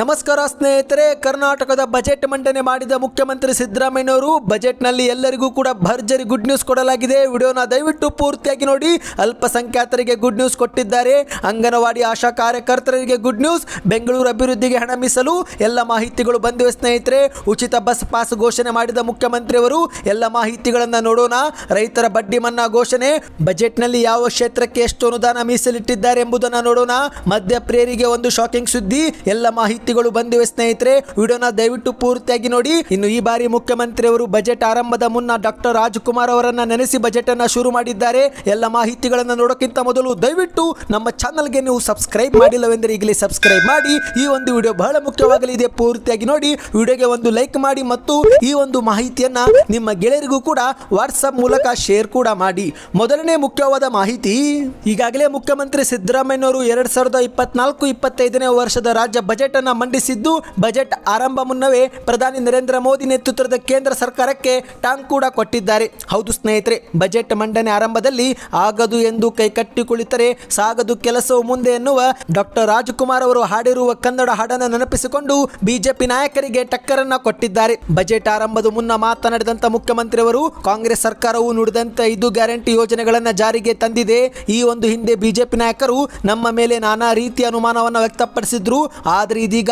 ನಮಸ್ಕಾರ ಸ್ನೇಹಿತರೆ, ಕರ್ನಾಟಕದ ಬಜೆಟ್ ಮಂಡನೆ ಮಾಡಿದ ಮುಖ್ಯಮಂತ್ರಿ ಸಿದ್ದರಾಮಯ್ಯವರು ಬಜೆಟ್ನಲ್ಲಿ ಎಲ್ಲರಿಗೂ ಕೂಡ ಭರ್ಜರಿ ಗುಡ್ ನ್ಯೂಸ್ ಕೊಡಲಾಗಿದೆ. ವಿಡಿಯೋನ ದಯವಿಟ್ಟು ಪೂರ್ತಿಯಾಗಿ ನೋಡಿ. ಅಲ್ಪಸಂಖ್ಯಾತರಿಗೆ ಗುಡ್ ನ್ಯೂಸ್ ಕೊಟ್ಟಿದ್ದಾರೆ. ಅಂಗನವಾಡಿ ಆಶಾ ಕಾರ್ಯಕರ್ತರಿಗೆ ಗುಡ್ ನ್ಯೂಸ್. ಬೆಂಗಳೂರು ಅಭಿವೃದ್ಧಿಗೆ ಹಣ ಮೀಸಲು. ಎಲ್ಲ ಮಾಹಿತಿಗಳು ಬಂದಿವೆ ಸ್ನೇಹಿತರೆ. ಉಚಿತ ಬಸ್ ಪಾಸ್ ಘೋಷಣೆ ಮಾಡಿದ ಮುಖ್ಯಮಂತ್ರಿಯವರು, ಎಲ್ಲ ಮಾಹಿತಿಗಳನ್ನು ನೋಡೋಣ. ರೈತರ ಬಡ್ಡಿ ಮನ್ನಾ ಘೋಷಣೆ. ಬಜೆಟ್ನಲ್ಲಿ ಯಾವ ಕ್ಷೇತ್ರಕ್ಕೆ ಎಷ್ಟು ಅನುದಾನ ಮೀಸಲಿಟ್ಟಿದ್ದಾರೆ ಎಂಬುದನ್ನು ನೋಡೋಣ. ಮಧ್ಯಪ್ರಿಯರಿಗೆ ಒಂದು ಶಾಕಿಂಗ್ ಸುದ್ದಿ. ಎಲ್ಲ ಮಾಹಿತಿಗಳು ಬಂದಿವೆ ಸ್ನೇಹಿತರೆ, ವಿಡಿಯೋನ ದಯವಿಟ್ಟು ಪೂರ್ತಿಯಾಗಿ ನೋಡಿ. ಇನ್ನು ಈ ಬಾರಿ ಮುಖ್ಯಮಂತ್ರಿಯವರು ಬಜೆಟ್ ಆರಂಭದ ಮುನ್ನ ಡಾಕ್ಟರ್ ರಾಜ್ಕುಮಾರ್ ಅವರನ್ನ ನೆನೆಸಿ ಬಜೆಟ್ ಅನ್ನ ಶುರು ಮಾಡಿದ್ದಾರೆ. ಎಲ್ಲ ಮಾಹಿತಿಗಳನ್ನು ನೋಡೋಕ್ಕಿಂತ ಮೊದಲು ದಯವಿಟ್ಟು ನಮ್ಮ ಚಾನಲ್ಗೆ ನೀವು ಸಬ್ಸ್ಕ್ರೈಬ್ ಮಾಡಿಲ್ಲವೆಂದರೆ ಈಗಲೇ ಸಬ್ಸ್ಕ್ರೈಬ್ ಮಾಡಿ. ಈ ಒಂದು ವಿಡಿಯೋ ಬಹಳ ಮುಖ್ಯವಾಗಲಿದೆ, ಪೂರ್ತಿಯಾಗಿ ನೋಡಿ. ವಿಡಿಯೋಗೆ ಒಂದು ಲೈಕ್ ಮಾಡಿ ಮತ್ತು ಈ ಒಂದು ಮಾಹಿತಿಯನ್ನ ನಿಮ್ಮ ಗೆಳೆಯರಿಗೂ ಕೂಡ ವಾಟ್ಸಪ್ ಮೂಲಕ ಶೇರ್ ಕೂಡ ಮಾಡಿ. ಮೊದಲನೇ ಮುಖ್ಯವಾದ ಮಾಹಿತಿ, ಈಗಾಗಲೇ ಮುಖ್ಯಮಂತ್ರಿ ಸಿದ್ದರಾಮಯ್ಯನವರು ಎರಡ್ ಸಾವಿರದ ಇಪ್ಪತ್ನಾಲ್ಕು, ಇಪ್ಪತ್ತೈದನೇ ವರ್ಷದ ರಾಜ್ಯ ಬಜೆಟ್ ಅನ್ನ ಮಂಡಿಸಿದ್ದು ಬಜೆಟ್ ಆರಂಭ ಮುನ್ನವೇ ಪ್ರಧಾನಿ ನರೇಂದ್ರ ಮೋದಿ ನೇತೃತ್ವದ ಕೇಂದ್ರ ಸರ್ಕಾರಕ್ಕೆ ಟಾಂಗ್ ಕೂಡ ಕೊಟ್ಟಿದ್ದಾರೆ. ಹೌದು ಸ್ನೇಹಿತರೆ, ಬಜೆಟ್ ಮಂಡನೆ ಆರಂಭದಲ್ಲಿ ಆಗದು ಎಂದು ಕೈ ಕುಳಿತರೆ ಸಾಗದು ಕೆಲಸವು ಮುಂದೆ ಎನ್ನುವ ಡಾಕ್ಟರ್ ರಾಜಕುಮಾರ್ ಅವರು ಹಾಡಿರುವ ಕನ್ನಡ ಹಾಡನ್ನು ನೆನಪಿಸಿಕೊಂಡು ಬಿಜೆಪಿ ನಾಯಕರಿಗೆ ಟಕ್ಕರನ್ನ ಕೊಟ್ಟಿದ್ದಾರೆ. ಬಜೆಟ್ ಆರಂಭದ ಮುನ್ನ ಮಾತನಾಡಿದಂತ ಮುಖ್ಯಮಂತ್ರಿಯವರು, ಕಾಂಗ್ರೆಸ್ ಸರ್ಕಾರವು ನುಡಿದಂತ ಇದು ಗ್ಯಾರಂಟಿ ಯೋಜನೆಗಳನ್ನ ಜಾರಿಗೆ ತಂದಿದೆ. ಈ ಒಂದು ಹಿಂದೆ ಬಿಜೆಪಿ ನಾಯಕರು ನಮ್ಮ ಮೇಲೆ ನಾನಾ ರೀತಿಯ ಅನುಮಾನವನ್ನು ವ್ಯಕ್ತಪಡಿಸಿದ್ರು. ಆದರೆ ಇದೀಗ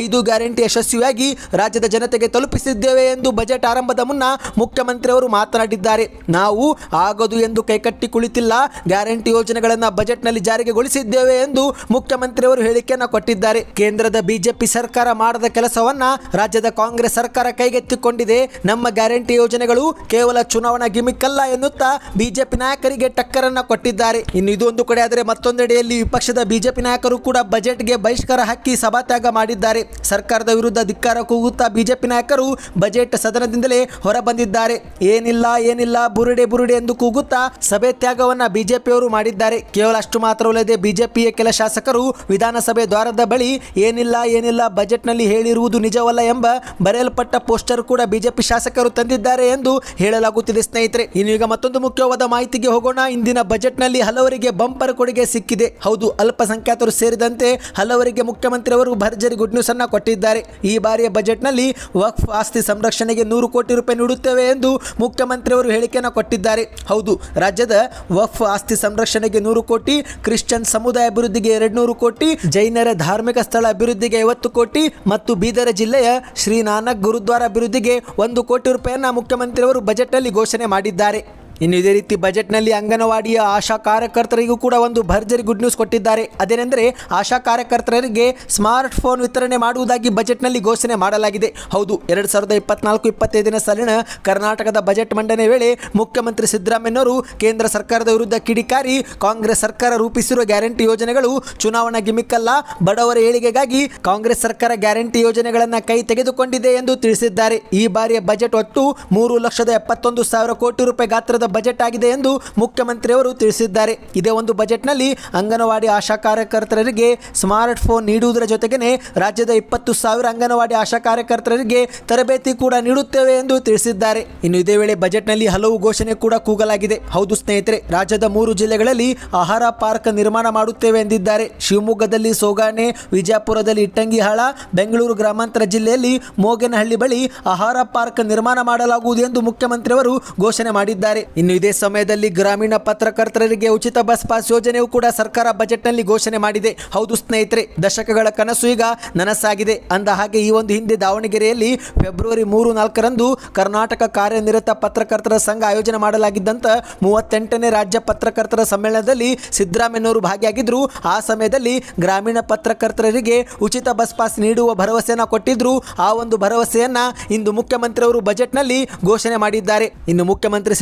ಐದು ಗ್ಯಾರಂಟಿ ಯಶಸ್ವಿಯಾಗಿ ರಾಜ್ಯದ ಜನತೆಗೆ ತಲುಪಿಸಿದ್ದೇವೆ ಎಂದು ಬಜೆಟ್ ಆರಂಭದ ಮುನ್ನ ಮುಖ್ಯಮಂತ್ರಿಯವರು ಮಾತನಾಡಿದ್ದಾರೆ. ನಾವು ಆಗದು ಎಂದು ಕೈಕಟ್ಟಿ ಕುಳಿತಿಲ್ಲ, ಗ್ಯಾರಂಟಿ ಯೋಜನೆಗಳನ್ನು ಬಜೆಟ್ನಲ್ಲಿ ಜಾರಿಗೆಗೊಳಿಸಿದ್ದೇವೆ ಎಂದು ಮುಖ್ಯಮಂತ್ರಿಯವರು ಹೇಳಿಕೆಯನ್ನು ಕೊಟ್ಟಿದ್ದಾರೆ. ಕೇಂದ್ರದ ಬಿಜೆಪಿ ಸರ್ಕಾರ ಮಾಡದ ಕೆಲಸವನ್ನ ರಾಜ್ಯದ ಕಾಂಗ್ರೆಸ್ ಸರ್ಕಾರ ಕೈಗೆತ್ತಿಕೊಂಡಿದೆ. ನಮ್ಮ ಗ್ಯಾರಂಟಿ ಯೋಜನೆಗಳು ಕೇವಲ ಚುನಾವಣಾ ಗಿಮಿಕ್ ಅಲ್ಲ ಎನ್ನುತ್ತಾ ಬಿಜೆಪಿ ನಾಯಕರಿಗೆ ಟಕ್ಕರನ್ನ ಕೊಟ್ಟಿದ್ದಾರೆ. ಇನ್ನು ಇದೊಂದು ಕಡೆ ಆದರೆ ಮತ್ತೊಂದೆಡೆಯಲ್ಲಿ ವಿಪಕ್ಷದ ಬಿಜೆಪಿ ನಾಯಕರು ಕೂಡ ಬಜೆಟ್ಗೆ ಬಹಿಷ್ಕಾರ ಹಾಕಿ ಸಭಾತ್ಯಾಗ ಮಾಡಿದ್ದಾರೆ. ಸರ್ಕಾರದ ವಿರುದ್ಧ ಧಿಕ್ಕಾರ ಕೂಗುತ್ತಾ ಬಿಜೆಪಿ ನಾಯಕರು ಬಜೆಟ್ ಸದನದಿಂದಲೇ ಹೊರ ಬಂದಿದ್ದಾರೆ ಏನಿಲ್ಲ ಏನಿಲ್ಲ, ಬುರುಡೆ ಬುರುಡೆ ಎಂದು ಕೂಗುತ್ತಾ ಸಭೆ ತ್ಯಾಗವನ್ನ ಬಿಜೆಪಿಯವರು ಮಾಡಿದ್ದಾರೆ. ಕೇವಲ ಅಷ್ಟು ಮಾತ್ರವಲ್ಲದೆ ಬಿಜೆಪಿಯ ಕೆಲ ಶಾಸಕರು ವಿಧಾನಸಭೆ ದ್ವಾರದ ಬಳಿ ಏನಿಲ್ಲ ಏನಿಲ್ಲ ಬಜೆಟ್ನಲ್ಲಿ ಹೇಳಿರುವುದು ನಿಜವಲ್ಲ ಎಂಬ ಬರೆಯಲ್ಪಟ್ಟ ಪೋಸ್ಟರ್ ಕೂಡ ಬಿಜೆಪಿ ಶಾಸಕರು ತಂದಿದ್ದಾರೆ ಎಂದು ಹೇಳಲಾಗುತ್ತಿದೆ ಸ್ನೇಹಿತರೆ. ಇನ್ನೀಗ ಮತ್ತೊಂದು ಮುಖ್ಯವಾದ ಮಾಹಿತಿಗೆ ಹೋಗೋಣ. ಇಂದಿನ ಬಜೆಟ್ನಲ್ಲಿ ಹಲವರಿಗೆ ಬಂಪರ್ ಕೊಡುಗೆ ಸಿಕ್ಕಿದೆ. ಹೌದು, ಅಲ್ಪಸಂಖ್ಯಾತರು ಸೇರಿದಂತೆ ಹಲವರಿಗೆ ಮುಖ್ಯಮಂತ್ರಿಯವರು ಭರ್ಜರಿ ಗುಡ್ ನ್ಯೂಸ್ ಅನ್ನ ಕೊಟ್ಟಿದ್ದಾರೆ. ಈ ಬಾರಿಯ ಬಜೆಟ್ನಲ್ಲಿ ವಕ್ಫ್ ಆಸ್ತಿ ಸಂರಕ್ಷಣೆಗೆ ನೂರು ಕೋಟಿ ರೂಪಾಯಿ ನೀಡುತ್ತೇವೆ ಎಂದು ಮುಖ್ಯಮಂತ್ರಿಯವರು ಹೇಳಿಕೆಯನ್ನು ಕೊಟ್ಟಿದ್ದಾರೆ. ಹೌದು, ರಾಜ್ಯದ ವಕ್ಫ್ ಆಸ್ತಿ ಸಂರಕ್ಷಣೆಗೆ ನೂರು ಕೋಟಿ, ಕ್ರಿಶ್ಚಿಯನ್ ಸಮುದಾಯ ಅಭಿವೃದ್ಧಿಗೆ ಎರಡು ಕೋಟಿ, ಜೈನರ ಧಾರ್ಮಿಕ ಸ್ಥಳ ಅಭಿವೃದ್ಧಿಗೆ ಐವತ್ತು ಕೋಟಿ ಮತ್ತು ಬೀದರ ಜಿಲ್ಲೆಯ ಶ್ರೀ ನಾನಕ್ ಗುರುದ್ವಾರ ಅಭಿವೃದ್ಧಿಗೆ ಒಂದು ಕೋಟಿ ರೂಪಾಯಿಯನ್ನ ಮುಖ್ಯಮಂತ್ರಿಯವರು ಬಜೆಟ್ನಲ್ಲಿ ಘೋಷಣೆ ಮಾಡಿದ್ದಾರೆ. ಇನ್ನು ಇದೇ ರೀತಿ ಬಜೆಟ್ನಲ್ಲಿ ಅಂಗನವಾಡಿಯ ಆಶಾ ಕಾರ್ಯಕರ್ತರಿಗೂ ಕೂಡ ಒಂದು ಭರ್ಜರಿ ಗುಡ್ ನ್ಯೂಸ್ ಕೊಟ್ಟಿದ್ದಾರೆ. ಅದೇನೆಂದರೆ ಆಶಾ ಕಾರ್ಯಕರ್ತರಿಗೆ ಸ್ಮಾರ್ಟ್ ಫೋನ್ ವಿತರಣೆ ಮಾಡುವುದಾಗಿ ಬಜೆಟ್ನಲ್ಲಿ ಘೋಷಣೆ ಮಾಡಲಾಗಿದೆ. ಹೌದು, ಎರಡು ಸಾವಿರದ ಇಪ್ಪತ್ನಾಲ್ಕು ಇಪ್ಪತ್ತೈದನೇ ಸಾಲಿನ ಕರ್ನಾಟಕದ ಬಜೆಟ್ ಮಂಡನೆ ವೇಳೆ ಮುಖ್ಯಮಂತ್ರಿ ಸಿದ್ದರಾಮಯ್ಯನವರು ಕೇಂದ್ರ ಸರ್ಕಾರದ ವಿರುದ್ಧ ಕಿಡಿಕಾರಿ ಕಾಂಗ್ರೆಸ್ ಸರ್ಕಾರ ರೂಪಿಸಿರುವ ಗ್ಯಾರಂಟಿ ಯೋಜನೆಗಳು ಚುನಾವಣಾ ಗಿಮಿಕ್ಕಲ್ಲ ಬಡವರ ಏಳಿಗೆಗಾಗಿ ಕಾಂಗ್ರೆಸ್ ಸರ್ಕಾರ ಗ್ಯಾರಂಟಿ ಯೋಜನೆಗಳನ್ನು ಕೈ ತೆಗೆದುಕೊಂಡಿದೆ ಎಂದು ತಿಳಿಸಿದ್ದಾರೆ. ಈ ಬಾರಿಯ ಬಜೆಟ್ ಒಟ್ಟು ಮೂರು ಲಕ್ಷದ ಎಪ್ಪತ್ತೊಂದು ಸಾವಿರ ಕೋಟಿ ರೂಪಾಯಿ ಗಾತ್ರದ ಬಜೆಟ್ ಆಗಿದೆ ಎಂದು ಮುಖ್ಯಮಂತ್ರಿಯವರು ತಿಳಿಸಿದ್ದಾರೆ. ಇದೇ ಒಂದು ಬಜೆಟ್ನಲ್ಲಿ ಅಂಗನವಾಡಿ ಆಶಾ ಕಾರ್ಯಕರ್ತರಿಗೆ ಸ್ಮಾರ್ಟ್ ಫೋನ್ ನೀಡುವುದರ ಜೊತೆಗೇನೆ ರಾಜ್ಯದ ಇಪ್ಪತ್ತು ಸಾವಿರ ಅಂಗನವಾಡಿ ಆಶಾ ಕಾರ್ಯಕರ್ತರಿಗೆ ತರಬೇತಿ ಕೂಡ ನೀಡುತ್ತೇವೆ ಎಂದು ತಿಳಿಸಿದ್ದಾರೆ. ಇನ್ನು ಇದೇ ವೇಳೆ ಬಜೆಟ್ನಲ್ಲಿ ಹಲವು ಘೋಷಣೆ ಕೂಡ ಕೂಗಲಾಗಿದೆ. ಹೌದು ಸ್ನೇಹಿತರೆ, ರಾಜ್ಯದ ಮೂರು ಜಿಲ್ಲೆಗಳಲ್ಲಿ ಆಹಾರ ಪಾರ್ಕ್ ನಿರ್ಮಾಣ ಮಾಡುತ್ತೇವೆ ಎಂದಿದ್ದಾರೆ. ಶಿವಮೊಗ್ಗದಲ್ಲಿ ಸೋಗಾನೆ, ವಿಜಯಪುರದಲ್ಲಿ ಇಟ್ಟಂಗಿಹಾಳ, ಬೆಂಗಳೂರು ಗ್ರಾಮಾಂತರ ಜಿಲ್ಲೆಯಲ್ಲಿ ಮೋಗೇನಹಳ್ಳಿ ಬಳಿ ಆಹಾರ ಪಾರ್ಕ್ ನಿರ್ಮಾಣ ಮಾಡಲಾಗುವುದು ಎಂದು ಮುಖ್ಯಮಂತ್ರಿಯವರು ಘೋಷಣೆ ಮಾಡಿದ್ದಾರೆ. ಇನ್ನು ಇದೇ ಸಮಯದಲ್ಲಿ ಗ್ರಾಮೀಣ ಪತ್ರಕರ್ತರಿಗೆ ಉಚಿತ ಬಸ್ ಪಾಸ್ ಯೋಜನೆಯೂ ಕೂಡ ಸರ್ಕಾರ ಬಜೆಟ್ನಲ್ಲಿ ಘೋಷಣೆ ಮಾಡಿದೆ. ಹೌದು ಸ್ನೇಹಿತರೆ, ದಶಕಗಳ ಕನಸು ಈಗ ನನಸಾಗಿದೆ. ಅಂದ ಹಾಗೆ ಈ ಒಂದು ಹಿಂದೆ ದಾವಣಗೆರೆಯಲ್ಲಿ ಫೆಬ್ರವರಿ ಮೂರು ನಾಲ್ಕರಂದು ಕರ್ನಾಟಕ ಕಾರ್ಯನಿರತ ಪತ್ರಕರ್ತರ ಸಂಘ ಆಯೋಜನೆ ಮಾಡಲಾಗಿದ್ದಂಥ ಮೂವತ್ತೆಂಟನೇ ರಾಜ್ಯ ಪತ್ರಕರ್ತರ ಸಮ್ಮೇಳನದಲ್ಲಿ ಸಿದ್ದರಾಮಯ್ಯನವರು ಭಾಗಿಯಾಗಿದ್ದರು ಆ ಸಮಯದಲ್ಲಿ ಗ್ರಾಮೀಣ ಪತ್ರಕರ್ತರಿಗೆ ಉಚಿತ ಬಸ್ ಪಾಸ್ ನೀಡುವ ಭರವಸೆಯನ್ನು ಕೊಟ್ಟಿದ್ರು. ಆ ಒಂದು ಭರವಸೆಯನ್ನ ಇಂದು ಮುಖ್ಯಮಂತ್ರಿಯವರು ಬಜೆಟ್ನಲ್ಲಿ ಘೋಷಣೆ ಮಾಡಿದ್ದಾರೆ. ಇನ್ನು ಮುಖ್ಯಮಂತ್ರಿ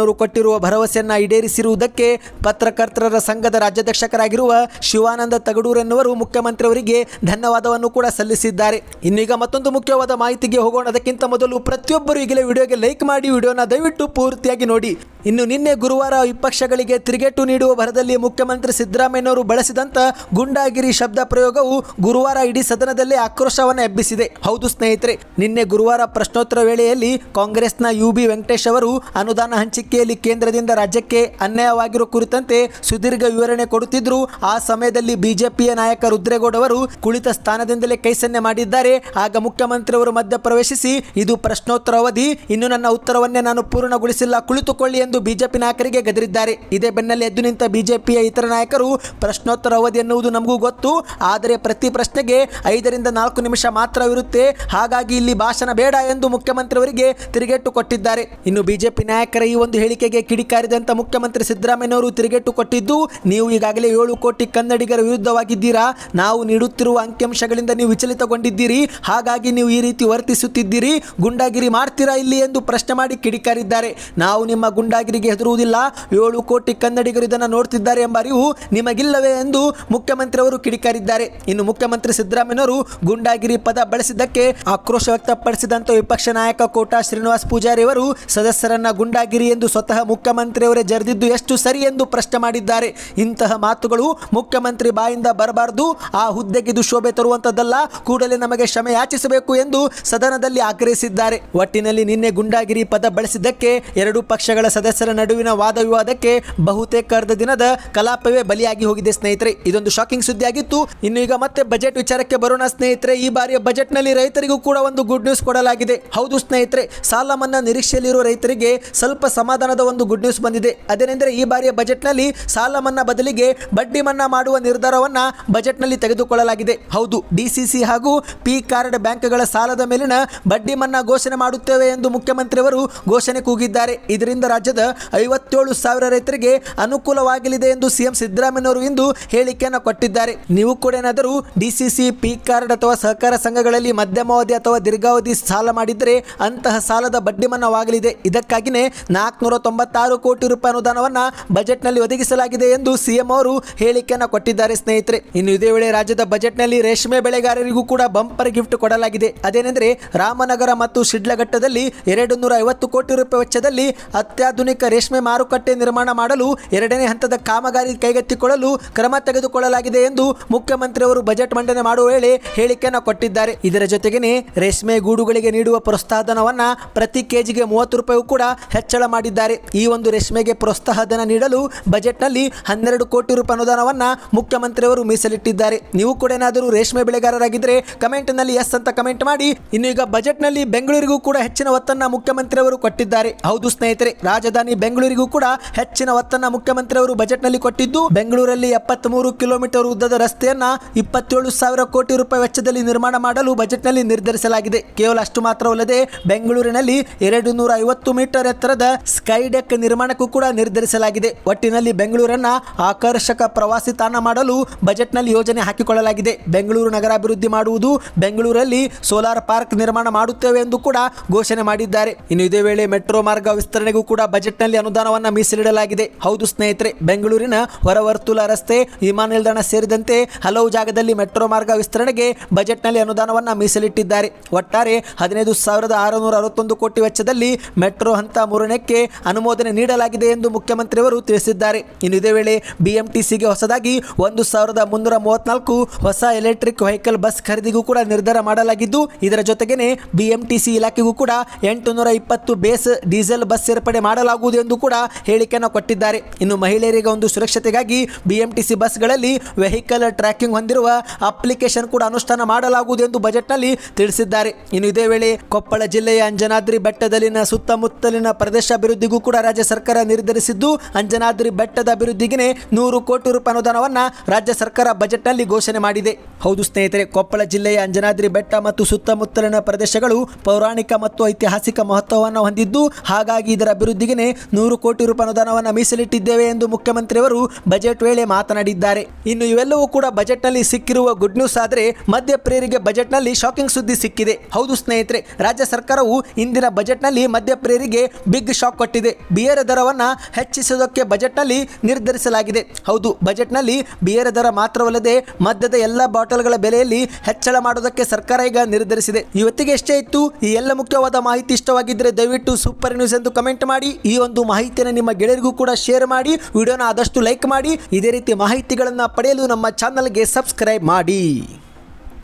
ಸಿದ್ದರಾಮಯ್ಯನವರು ಕೊಟ್ಟಿರುವ ಭರವಸೆಯನ್ನ ಈಡೇರಿಸಿರುವುದಕ್ಕೆ ಪತ್ರಕರ್ತರ ಸಂಘದ ರಾಜ್ಯಾಧ್ಯಕ್ಷಕರಾಗಿರುವ ಶಿವಾನಂದ ತಗಡೂರೆನ್ನುವರು ಮುಖ್ಯಮಂತ್ರಿಯವರಿಗೆ ಧನ್ಯವಾದವನ್ನು ಕೂಡ ಸಲ್ಲಿಸಿದ್ದಾರೆ. ಇನ್ನೀಗ ಮತ್ತೊಂದು ಮುಖ್ಯವಾದ ಮಾಹಿತಿಗೆ ಹೋಗೋಣ. ಅದಕ್ಕಿಂತ ಮೊದಲು ಪ್ರತಿಯೊಬ್ಬರು ಈಗಲೇ ವಿಡಿಯೋಗೆ ಲೈಕ್ ಮಾಡಿ. ವಿಡಿಯೋನ ದಯವಿಟ್ಟು ಪೂರ್ತಿಯಾಗಿ ನೋಡಿ. ಇನ್ನು ನಿನ್ನೆ ಗುರುವಾರ ವಿಪಕ್ಷಗಳಿಗೆ ತಿರುಗೇಟು ನೀಡುವ ಭರದಲ್ಲಿ ಮುಖ್ಯಮಂತ್ರಿ ಸಿದ್ದರಾಮಯ್ಯನವರು ಬಳಸಿದಂತ ಗುಂಡಾಗಿರಿ ಶಬ್ದ ಪ್ರಯೋಗವು ಗುರುವಾರ ಇಡೀ ಸದನದಲ್ಲೇ ಆಕ್ರೋಶವನ್ನು ಎಬ್ಬಿಸಿದೆ. ಹೌದು ಸ್ನೇಹಿತರೆ, ನಿನ್ನೆ ಗುರುವಾರ ಪ್ರಶ್ನೋತ್ತರ ವೇಳೆಯಲ್ಲಿ ಕಾಂಗ್ರೆಸ್ನ ಯು ಬಿ ವೆಂಕಟೇಶ್ ಅವರು ಅನುದಾನ ಹಂಚಿಕೆಯಲ್ಲಿ ಕೇಂದ್ರದಿಂದ ರಾಜ್ಯಕ್ಕೆ ಅನ್ಯಾಯವಾಗಿರುವ ಕುರಿತಂತೆ ಸುದೀರ್ಘ ವಿವರಣೆ ಕೊಡುತ್ತಿದ್ರು ಆ ಸಮಯದಲ್ಲಿ ಬಿಜೆಪಿಯ ನಾಯಕ ರುದ್ರೇಗೌಡ ಅವರು ಕುಳಿತ ಸ್ಥಾನದಿಂದಲೇ ಕೈಸನ್ನೆ ಮಾಡಿದ್ದಾರೆ. ಆಗ ಮುಖ್ಯಮಂತ್ರಿಯವರು ಮಧ್ಯ ಪ್ರವೇಶಿಸಿ ಇದು ಪ್ರಶ್ನೋತ್ತರ ಅವಧಿ, ಇನ್ನು ನನ್ನ ಉತ್ತರವನ್ನೇ ನಾನು ಪೂರ್ಣಗೊಳಿಸಿಲ್ಲ, ಕುಳಿತುಕೊಳ್ಳಿ ಎಂದು ಬಿಜೆಪಿ ನಾಯಕರಿಗೆ ಗದರಿದ್ದಾರೆ. ಇದೇ ಬೆನ್ನಲ್ಲೇ ಎದ್ದು ನಿಂತ ಬಿಜೆಪಿಯ ಇತರ ನಾಯಕರು ಪ್ರಶ್ನೋತ್ತರ ಅವಧಿ ಎನ್ನುವುದು ನಮಗೂ ಗೊತ್ತು. ಆದರೆ ಪ್ರತಿ ಪ್ರಶ್ನೆಗೆ ಐದರಿಂದ ನಾಲ್ಕು ನಿಮಿಷ ಮಾತ್ರವಿರುತ್ತೆ ಹಾಗಾಗಿ ಇಲ್ಲಿ ಭಾಷಣ ಬೇಡ ಎಂದು ಮುಖ್ಯಮಂತ್ರಿಯವರಿಗೆ ತಿರುಗೇಟು ಕೊಟ್ಟಿದ್ದಾರೆ. ಇನ್ನು ಬಿಜೆಪಿ ನಾಯಕರ ಈ ಒಂದು ಹೇಳಿಕೆಗೆ ಕಿಡಿಕಾರಿದಂತ ಮುಖ್ಯಮಂತ್ರಿ ಸಿದ್ದರಾಮಯ್ಯನವರು ತಿರುಗೇಟು ಕೊಟ್ಟಿದ್ದು, ನೀವು ಈಗಾಗಲೇ ಏಳು ಕೋಟಿ ಕನ್ನಡಿಗರ ವಿರುದ್ಧವಾಗಿದ್ದೀರಾ? ನಾವು ನೀಡುತ್ತಿರುವ ಅಂಕಿಅಂಶಗಳಿಂದ ನೀವು ವಿಚಲಿತಗೊಂಡಿದ್ದೀರಿ. ಹಾಗಾಗಿ ನೀವು ಈ ರೀತಿ ವರ್ತಿಸುತ್ತಿದ್ದೀರಿ. ಗುಂಡಾಗಿರಿ ಮಾಡ್ತೀರಾ ಇಲ್ಲಿ ಎಂದು ಪ್ರಶ್ನೆ ಮಾಡಿ ಕಿಡಿಕಾರಿದ್ದಾರೆ. ನಾವು ನಿಮ್ಮ ಗುಂಡಾಗಿರಿಗೆ ಹೆದರುವುದಿಲ್ಲ. ಏಳು ಕೋಟಿ ಕನ್ನಡಿಗರು ಇದನ್ನು ನೋಡ್ತಿದ್ದಾರೆ ಎಂಬ ಅರಿವು ನಿಮಗಿಲ್ಲವೇ ಎಂದು ಮುಖ್ಯಮಂತ್ರಿ ಅವರು ಕಿಡಿಕಾರಿದ್ದಾರೆ. ಇನ್ನು ಮುಖ್ಯಮಂತ್ರಿ ಸಿದ್ದರಾಮಯ್ಯವರು ಗುಂಡಾಗಿರಿ ಪದ ಬಳಸಿದ್ದಕ್ಕೆ ಆಕ್ರೋಶ ವ್ಯಕ್ತಪಡಿಸಿದಂತ ವಿಪಕ್ಷ ನಾಯಕ ಕೋಟಾ ಶ್ರೀನಿವಾಸ್ ಪೂಜಾರಿ ಅವರು ಸದಸ್ಯರನ್ನ ಗುಂಡಾಗಿರಿ ಎಂದು ಸ್ವತಃ ಮುಖ್ಯಮಂತ್ರಿಯವರೇ ಜರಿದಿದ್ದು ಎಷ್ಟು ಸರಿ ಎಂದು ಪ್ರಶ್ನೆ ಮಾಡಿದ್ದಾರೆ. ಇಂತಹ ಮಾತುಗಳು ಮುಖ್ಯಮಂತ್ರಿ ಬಾಯಿಂದ ಬರಬಾರದು. ಆ ಹುದ್ದೆಗೆ ಇದು ಶೋಭೆ ತರುವಂತದ್ದಲ್ಲ. ಕೂಡಲೇ ನಮಗೆ ಕ್ಷಮೆ ಯಾಚಿಸಬೇಕು ಎಂದು ಸದನದಲ್ಲಿ ಆಗ್ರಹಿಸಿದ್ದಾರೆ. ಒಟ್ಟಿನಲ್ಲಿ ನಿನ್ನೆ ಗುಂಡಾಗಿರಿ ಪದ ಬಳಸಿದ್ದಕ್ಕೆ ಎರಡು ಪಕ್ಷಗಳ ಸದಸ್ಯರ ನಡುವಿನ ವಾದ ವಿವಾದಕ್ಕೆ ಬಹುತೇಕ ಅರ್ಧ ದಿನದ ಕಲಾಪವೇ ಬಲಿಯಾಗಿ ಹೋಗಿದೆ ಸ್ನೇಹಿತರೆ. ಇದೊಂದು ಶಾಕಿಂಗ್ ಸುದ್ದಿ ಆಗಿತ್ತು ಇನ್ನು ಈಗ ಮತ್ತೆ ಬಜೆಟ್ ವಿಚಾರಕ್ಕೆ ಬರೋಣ ಸ್ನೇಹಿತರೆ. ಈ ಬಾರಿಯ ಬಜೆಟ್ನಲ್ಲಿ ರೈತರಿಗೂ ಕೂಡ ಒಂದು ಗುಡ್ ನ್ಯೂಸ್ ಕೊಡಲಾಗಿದೆ. ಹೌದು ಸ್ನೇಹಿತರೆ, ಸಾಲ ಮನ್ನಾ ನಿರೀಕ್ಷೆಯಲ್ಲಿರುವ ರೈತರಿಗೆ ಸ್ವಲ್ಪ ಸಮಾಧಾನದ ಒಂದು ಗುಡ್ ನ್ಯೂಸ್ ಬಂದಿದೆ. ಅದೇನೆಂದರೆ ಈ ಬಾರಿಯ ಬಜೆಟ್ನಲ್ಲಿ ಸಾಲ ಮನ್ನಾ ಬದಲಿಗೆ ಬಡ್ಡಿ ಮನ್ನಾ ಮಾಡುವ ನಿರ್ಧಾರವನ್ನ ಬಜೆಟ್ನಲ್ಲಿ ತೆಗೆದುಕೊಳ್ಳಲಾಗಿದೆ. ಹೌದು ಡಿಸಿಸಿ ಹಾಗೂ ಪಿ ಕಾರ್ಡ್ ಬ್ಯಾಂಕ್ಗಳ ಸಾಲದ ಮೇಲಿನ ಬಡ್ಡಿ ಮನ್ನಾ ಘೋಷಣೆ ಮಾಡುತ್ತೇವೆ ಎಂದು ಮುಖ್ಯಮಂತ್ರಿಯವರು ಘೋಷಣೆ ಕೂಗಿದ್ದಾರೆ. ಇದರಿಂದ ರಾಜ್ಯದ ಐವತ್ತೇಳು ಸಾವಿರ ರೈತರಿಗೆ ಅನುಕೂಲವಾಗಲಿದೆ ಎಂದು ಸಿಎಂ ಸಿದ್ದರಾಮಯ್ಯವರು ಇಂದು ಹೇಳಿಕೆಯನ್ನು ಕೊಟ್ಟಿದ್ದಾರೆ. ನೀವು ಕೂಡ ಏನಾದರೂ ಡಿಸಿಸಿ ಪಿ ಕಾರ್ಡ್ ಅಥವಾ ಸಹಕಾರ ಸಂಘಗಳಲ್ಲಿ ಮಧ್ಯಮಾವಧಿ ಅಥವಾ ದೀರ್ಘಾವಧಿ ಸಾಲ ಮಾಡಿದರೆ ಅಂತಹ ಸಾಲದ ಬಡ್ಡಿ ಮನ್ನಾವಾಗಲಿದೆ ಇದಕ್ಕಾಗಿಯೇ ನಾಲ್ಕುನೂರ ತೊಂಬತ್ತಾರು ಕೋಟಿ ರೂಪಾಯಿ ಅನುದಾನವನ್ನು ಬಜೆಟ್ನಲ್ಲಿ ಒದಗಿಸಲಾಗಿದೆ ಎಂದು ಸಿಎಂ ಅವರು ಹೇಳಿಕೆಯನ್ನು ಕೊಟ್ಟಿದ್ದಾರೆ ಸ್ನೇಹಿತರೆ. ಇನ್ನು ಇದೇ ವೇಳೆ ರಾಜ್ಯದ ಬಜೆಟ್ನಲ್ಲಿ ರೇಷ್ಮೆ ಬೆಳೆಗಾರರಿಗೂ ಕೂಡ ಬಂಪರ್ ಗಿಫ್ಟ್ ಕೊಡಲಾಗಿದೆ. ಅದೇನೆಂದರೆ ರಾಮನಗರ ಮತ್ತು ಶಿಡ್ಲಘಟ್ಟದಲ್ಲಿ ಎರಡು ನೂರ ಐವತ್ತು ಕೋಟಿ ರೂಪಾಯಿ ವೆಚ್ಚದಲ್ಲಿ ಅತ್ಯಾಧುನಿಕ ರೇಷ್ಮೆ ಮಾರುಕಟ್ಟೆ ನಿರ್ಮಾಣ ಮಾಡಲು ಎರಡನೇ ಹಂತದ ಕಾಮಗಾರಿ ಕೈಗೆತ್ತಿಕೊಳ್ಳಲು ಕ್ರಮ ತೆಗೆದುಕೊಳ್ಳಲಾಗಿದೆ ಎಂದು ಮುಖ್ಯಮಂತ್ರಿಯವರು ಬಜೆಟ್ ಮಂಡನೆ ಮಾಡುವ ವೇಳೆ ಹೇಳಿಕೆಯನ್ನು ಕೊಟ್ಟಿದ್ದಾರೆ. ಇದರ ಜೊತೆಗೇನೆ ರೇಷ್ಮೆ ಗೂಡುಗಳಿಗೆ ನೀಡುವ ಪ್ರೋತ್ಸಾಹಧನವನ್ನು ಪ್ರತಿ ಕೆಜಿಗೆ ಮೂವತ್ತು ರೂಪಾಯಿ ಕೂಡ ಹೆಚ್ಚಳ ಮಾಡಿದ್ದಾರೆ. ಈ ಒಂದು ರೇಷ್ಮೆಗೆ ಪ್ರೋತ್ಸಾಹಧನ ನೀಡಲು ಬಜೆಟ್ನಲ್ಲಿ ಹನ್ನೆರಡು ಕೋಟಿ ರೂಪಾಯಿ ಅನುದಾನವನ್ನ ಮುಖ್ಯಮಂತ್ರಿಯವರು ಮೀಸಲಿಟ್ಟಿದ್ದಾರೆ. ನೀವು ಕೂಡ ಏನಾದರೂ ರೇಷ್ಮೆ ಬೆಳೆಗಾರರಾಗಿದ್ದರೆ ಕಮೆಂಟ್ನಲ್ಲಿ ಎಸ್ ಅಂತ ಕಮೆಂಟ್ ಮಾಡಿ. ಇನ್ನು ಈಗ ಬಜೆಟ್ನಲ್ಲಿ ಬೆಂಗಳೂರಿಗೂ ಕೂಡ ಹೆಚ್ಚಿನ ಒತ್ತನ್ನ ಮುಖ್ಯಮಂತ್ರಿಯವರು ಕೊಟ್ಟಿದ್ದಾರೆ. ಹೌದು ಸ್ನೇಹಿತರೆ, ರಾಜಧಾನಿ ಬೆಂಗಳೂರಿಗೂ ಕೂಡ ಹೆಚ್ಚಿನ ಒತ್ತನ್ನ ಮುಖ್ಯಮಂತ್ರಿಯವರು ಬಜೆಟ್ನಲ್ಲಿ ಕೊಟ್ಟಿದ್ದು, ಬೆಂಗಳೂರಲ್ಲಿ ಎಪ್ಪತ್ಮೂರು ಕಿಲೋಮೀಟರ್ ಉದ್ದದ ರಸ್ತೆಯನ್ನ ಇಪ್ಪತ್ತೇಳು ಸಾವಿರ ಕೋಟಿ ರೂಪಾಯಿ ವೆಚ್ಚದಲ್ಲಿ ನಿರ್ಮಾಣ ಮಾಡಲು ಬಜೆಟ್ನಲ್ಲಿ ನಿರ್ಧರಿಸಲಾಗಿದೆ. ಕೇವಲ ಅಷ್ಟು ಮಾತ್ರವಲ್ಲದೆ, ಬೆಂಗಳೂರಿನಲ್ಲಿ ಎರಡು ನೂರ ಐವತ್ತು ಮೀಟರ್ ಎತ್ತರದ ಸ್ಕೈ ಡೆಕ್ ನಿರ್ಮಾಣಕ್ಕೂ ಕೂಡ ನಿರ್ಧರಿಸಲಾಗಿದೆ. ಒಟ್ಟಿನಲ್ಲಿ ಬೆಂಗಳೂರನ್ನ ಆಕರ್ಷಕ ಪ್ರವಾಸಿ ತಾಣ ಮಾಡಲು ಬಜೆಟ್ನಲ್ಲಿ ಯೋಜನೆ ಹಾಕಿಕೊಳ್ಳಲಾಗಿದೆ. ಬೆಂಗಳೂರು ನಗರಾಭಿವೃದ್ಧಿ ಮಾಡುವುದು ಬೆಂಗಳೂರಲ್ಲಿ ಸೋಲಾರ್ ಪಾರ್ಕ್ ನಿರ್ಮಾಣ ಮಾಡುತ್ತೇವೆ ಎಂದು ಕೂಡ ಘೋಷಣೆ ಮಾಡಿದ್ದಾರೆ. ಇನ್ನು ಇದೇ ವೇಳೆ ಮೆಟ್ರೋ ಮಾರ್ಗ ವಿಸ್ತರಣೆಗೂ ಕೂಡ ಬಜೆಟ್ನಲ್ಲಿ ಅನುದಾನವನ್ನ ಮೀಸಲಿಡಲಾಗಿದೆ. ಹೌದು ಸ್ನೇಹಿತರೆ, ಬೆಂಗಳೂರಿನ ಹೊರವರ್ತುಲ ರಸ್ತೆ, ವಿಮಾನ ನಿಲ್ದಾಣ ಸೇರಿದಂತೆ ಹಲವು ಜಾಗದಲ್ಲಿ ಮೆಟ್ರೋ ಮಾರ್ಗ ವಿಸ್ತರಣೆಗೆ ಬಜೆಟ್ನಲ್ಲಿ ಅನುದಾನವನ್ನ ಮೀಸಲಿಟ್ಟಿದ್ದಾರೆ. ಒಟ್ಟಾರೆ ಹದಿನೈದು ಸಾವಿರದ ಆರುನೂರ ಅರವತ್ತೊಂದು ಕೋಟಿ ವೆಚ್ಚದಲ್ಲಿ ಮೆಟ್ರೋ ಹಂತ ಮೂರನೇಕ್ಕೆ ಅನುಮೋದನೆ ನೀಡಲಾಗಿದೆ ಎಂದು ಮುಖ್ಯಮಂತ್ರಿಯವರು ತಿಳಿಸಿದ್ದಾರೆ. ಇನ್ನು ಇದೇ ವೇಳೆ ಬಿಎಂಟಿಸಿಗೆ ಹೊಸದಾಗಿ ಒಂದು ಸಾವಿರದ ಮುನ್ನೂರ ಮೂವತ್ನಾಲ್ಕು ಹೊಸ ಎಲೆಕ್ಟ್ರಿಕ್ ವೆಹಿಕಲ್ ಬಸ್ ಖರೀದಿಗೂ ಕೂಡ ನಿರ್ಧಾರ ಮಾಡಲಾಗಿದ್ದು, ಇದರ ಜೊತೆಗೆ ಬಿಎಂಟಿಸಿ ಇಲಾಖೆಗೂ ಕೂಡ ಎಂಟು ನೂರ ಇಪ್ಪತ್ತು ಬೇಸ್ ಡೀಸೆಲ್ ಬಸ್ ಸೇರ್ಪಡೆ ಮಾಡಲಾಗುವುದು ಎಂದು ಕೂಡ ಹೇಳಿಕೆಯನ್ನು ಕೊಟ್ಟಿದ್ದಾರೆ. ಇನ್ನು ಮಹಿಳೆಯರಿಗೆ ಒಂದು ಸುರಕ್ಷತೆಗಾಗಿ ಬಿಎಂಟಿಸಿ ಬಸ್ಗಳಲ್ಲಿ ವೆಹಿಕಲ್ ಟ್ರ್ಯಾಕಿಂಗ್ ಹೊಂದಿರುವ ಅಪ್ಲಿಕೇಶನ್ ಕೂಡ ಅನುಷ್ಠಾನ ಮಾಡಲಾಗುವುದು ಎಂದು ಬಜೆಟ್ನಲ್ಲಿ ತಿಳಿಸಿದ್ದಾರೆ. ಇನ್ನು ಇದೇ ವೇಳೆ ಕೊಪ್ಪಳ ಜಿಲ್ಲೆಯ ಅಂಜನಾದ್ರಿ ಬೆಟ್ಟದಲ್ಲಿನ ಸುತ್ತಮುತ್ತಲಿನ ಪ್ರದೇಶ ಅಭಿವೃದ್ಧಿಗೂ ಕೂಡ ರಾಜ್ಯ ಸರ್ಕಾರ ನಿರ್ಧರಿಸಿದ್ದು, ಅಂಜನಾದ್ರಿ ಬೆಟ್ಟದ ಅಭಿವೃದ್ಧಿಗೆ ನೂರು ಕೋಟಿ ರೂಪಾಯಿ ಅನುದಾನವನ್ನ ರಾಜ್ಯ ಸರ್ಕಾರ ಬಜೆಟ್ನಲ್ಲಿ ಘೋಷಣೆ ಮಾಡಿದೆ. ಹೌದು ಸ್ನೇಹಿತರೆ, ಕೊಪ್ಪಳ ಜಿಲ್ಲೆಯ ಅಂಜನಾದ್ರಿ ಬೆಟ್ಟ ಮತ್ತು ಸುತ್ತಮುತ್ತಲಿನ ಪ್ರದೇಶಗಳು ಪೌರಾಣಿಕ ಮತ್ತು ಐತಿಹಾಸಿಕ ಮಹತ್ವವನ್ನು ಹೊಂದಿದ್ದು, ಹಾಗಾಗಿ ಇದರ ಅಭಿವೃದ್ಧಿಗೆ ನೂರು ಕೋಟಿ ರೂಪಾಯಿ ಅನುದಾನವನ್ನು ಮೀಸಲಿಟ್ಟಿದ್ದೇವೆ ಎಂದು ಮುಖ್ಯಮಂತ್ರಿಯವರು ಬಜೆಟ್ ವೇಳೆ ಮಾತನಾಡಿದ್ದಾರೆ. ಇನ್ನು ಇವೆಲ್ಲವೂ ಕೂಡ ಬಜೆಟ್ನಲ್ಲಿ ಸಿಕ್ಕಿರುವ ಗುಡ್ ನ್ಯೂಸ್ ಆದರೆ ಮಧ್ಯಪ್ರಿಯರಿಗೆ ಬಜೆಟ್ನಲ್ಲಿ ಶಾಕಿಂಗ್ ಸುದ್ದಿ ಸಿಕ್ಕಿದೆ. ಹೌದು ಸ್ನೇಹಿತರೆ, ರಾಜ್ಯ ಸರ್ಕಾರವು ಇಂದಿನ ಬಜೆಟ್ನಲ್ಲಿ ಮಧ್ಯಪ್ರಿಯರಿಗೆ ಬಿಗ್ ಶಾಕ್ ಕೊಟ್ಟಿದೆ. ಬಿಯರ ದರವನ್ನು ಹೆಚ್ಚಿಸುವುದಕ್ಕೆ ಬಜೆಟ್ನಲ್ಲಿ ನಿರ್ಧರಿಸಲಾಗಿದೆ. ಹೌದು, ಬಜೆಟ್ನಲ್ಲಿ ಬಿಯರ ದರ ಮಾತ್ರವಲ್ಲದೆ ಮದ್ಯದ ಎಲ್ಲ ಬಾಟಲ್ಗಳ ಬೆಲೆಯಲ್ಲಿ ಹೆಚ್ಚಳ ಮಾಡೋದಕ್ಕೆ ಸರ್ಕಾರ ಈಗ ನಿರ್ಧರಿಸಿದೆ. ಇವತ್ತಿಗೆ ಎಷ್ಟೇ ಇತ್ತು, ಈ ಎಲ್ಲ ಮುಖ್ಯವಾದ ಮಾಹಿತಿ ಇಷ್ಟವಾಗಿದ್ದರೆ ದಯವಿಟ್ಟು ಸೂಪರ್ ನ್ಯೂಸ್ ಎಂದು ಕಮೆಂಟ್ ಮಾಡಿ. ಈ ಒಂದು ಮಾಹಿತಿಯನ್ನು ನಿಮ್ಮ ಗೆಳೆಯರಿಗೂ ಕೂಡ ಶೇರ್ ಮಾಡಿ, ವಿಡಿಯೋನ ಆದಷ್ಟು ಲೈಕ್ ಮಾಡಿ, ಇದೇ ರೀತಿ ಮಾಹಿತಿಗಳನ್ನು ಪಡೆಯಲು ನಮ್ಮ ಚಾನಲ್ಗೆ ಸಬ್ಸ್ಕ್ರೈಬ್ ಮಾಡಿ.